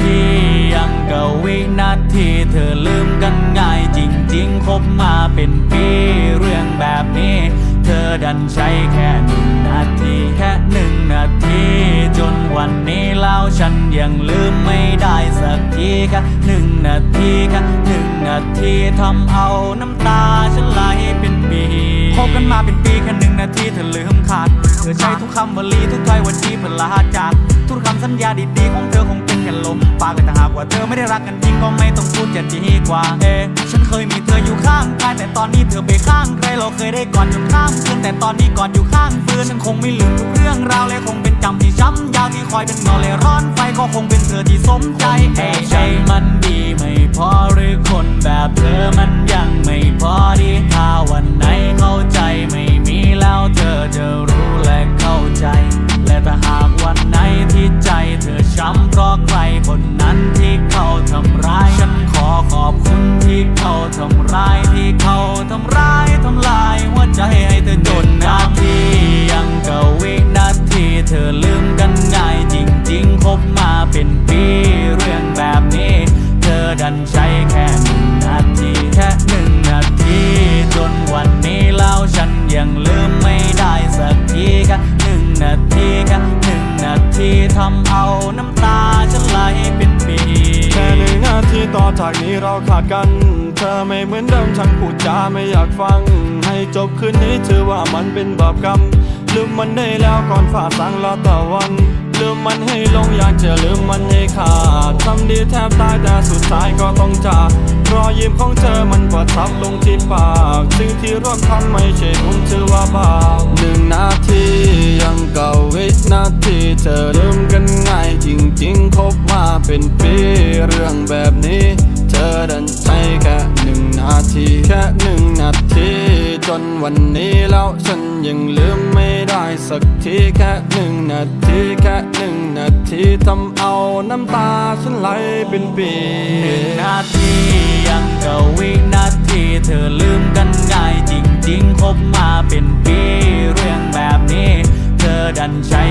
ทียังกับวินาทีเธอลืมกันง่ายจริงๆ คบมาเป็นปีเรื่องแบบนี้ เธอดันใช้แค่หนึ่งนาทีแค่หนึ่งนาที จนวันนี้แล้วฉันยังลืมไม่ได้สักทีแค่หนึ่งนาทีแค่หนึ่งนาทีทำเอาน้ำตาฉันไหลเป็นปีคบกันมาเป็นปีแค่หนึ่งนาทีเธอลืมขาดเธอใช้ทุกคำวลีทุกถ้อยวันที่เพื่อลาจากทุกคำสัญญาดีๆของเธอคงเป็น ว่าเธอไม่ได้รักกันจริงก็ไม่ต้องพูดจะดีกว่า เอฉันเคยมีเธออยู่ข้างกายแต่ตอนนี้เธอไปข้างใครเราเคยได้กอดจนข้ามคืนแต่ตอนนี้กอดอยู่ข้างฟืนฉันคงไม่ลืมทุกเรื่องราวและคงเป็นจำที่ช้ำยาวที่คอยเป็นเงาและร้อนไฟก็คงเป็นเธอที่สมใจเอะใช่มันดีไม่พอหรือคนแบบเธอมันยังไม่ ที่เขาทำร้ายที่เขาทำร้ายทำลายหัวใจให้เธอจนนาทียังกับวินาทีเธอลืมกันง่ายจริงๆคบมาเป็นปีเรื่องแบบนี้ เธอดันใช้แค่หนึ่งนาทีแค่หนึ่งนาทีจนวันนี้แล้วฉันยังลืมไม่ได้สักทีแค่หนึ่งนาทีแค่หนึ่งนาทีทำเอาน้ำตาฉันไหล จากนี้เราขาดกัน เธอไม่เหมือนเดิมฉันพูดจาไม่อยากฟัง ให้จบคืนนี้ถือว่ามันเป็นบาปกรรม ลืมมันได้แล้วก่อนฝ่าสังละตะวัน ลืมมันให้ลงอยากจะลืมมันให้ขาดทำดีแทบตายแต่สุดท้ายก็ต้องจากรอยยิ้มของเธอมันประทับลงที่ปากสิ่งที่ร่วมทำไม่ใช่บุญถือว่าบาปหนึ่งนาทียังเก่าวินาทีเธอลืมกันง่ายจริงๆคบมาเป็นปีเรื่องแบบนี้ ฉันยังลืมไม่ได้สักทีแค่หนึ่งนาทีแค่หนึ่งนาทีทำเอาน้ำตาฉันไหลเป็นปีหนึ่งนาทียังกัวินาทีเธอลืมกันง่ายจริงๆคบมาเป็นปีเรื่องแบบนี้ เธอดันใช้